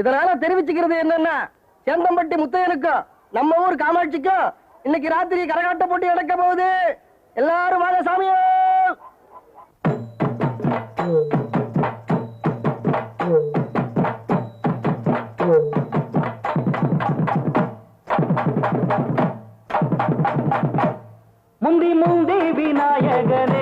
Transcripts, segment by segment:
இதனால தெரிவிச்சுக்கிறது என்னன்னா சேந்தம்பட்டி முத்தையனுக்கும் நம்ம ஊர் காமாட்சிக்கும் இன்னைக்கு ராத்திரி கரகாட்ட போட்டி நடக்க போகுது. எல்லாரும் வாங்க சாமியோ. முந்தி முந்தி விநாயகரே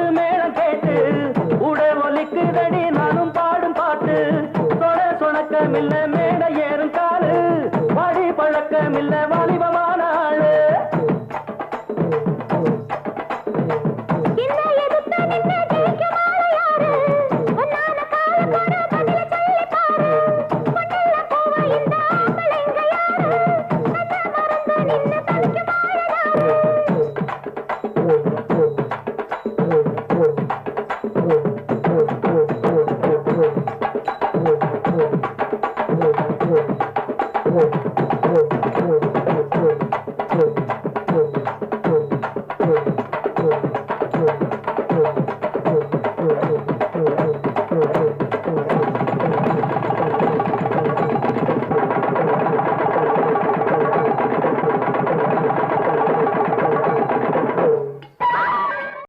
கொண்டு மேளம் கேட்டு ஒலிக்கு ஒலிக்குதடி நானும் பாடும் பாட்டு. சொன சொணக்கமில்லை